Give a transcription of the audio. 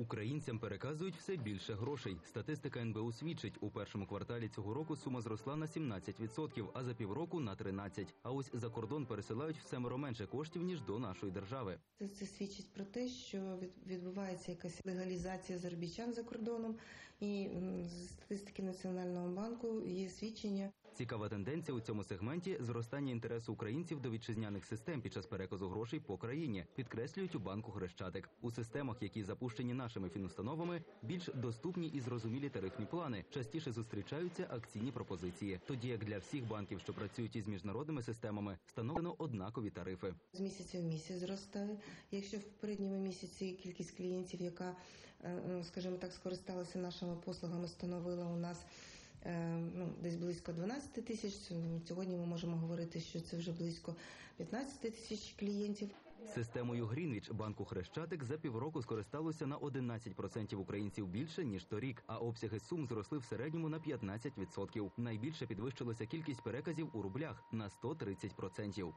Українцям переказують все більше грошей. Статистика НБУ свідчить, у першому кварталі цього року сума зросла на 17%, а за півроку на 13%. А ось за кордон пересилають в семеро менше коштів ніж до нашої держави. Це, це свідчить про те, що відбувається якась легалізація заробітчан за кордоном, і з статистики Національного банку є свідчення Цікава тенденція у цьому сегменті зростання інтересу українців до вітчизняних систем під час переказу грошей по країні, підкреслюють у банку Хрещатик. У системах, які запущені нашими фінустановами, більш доступні і зрозумілі тарифні плани. Частіше зустрічаються акційні пропозиції. Тоді як для всіх банків, що працюють із міжнародними системами, встановлено однакові тарифи. з місяця в місяць зростає. Якщо в передньому місяці кількість клієнтів, яка, е, е, скажімо так, скористалася нашими послугами, становила у нас близько 12 тисяч. Сьогодні ми можемо говорити, що це вже близько 15 тисяч клієнтів. Системою Грінвіч банку Хрещатик за півроку скористалося на 11% українців більше ніж торік, а обсяги сум зросли в середньому на 15%. Найбільше підвищилася кількість переказів у рублях на 130%.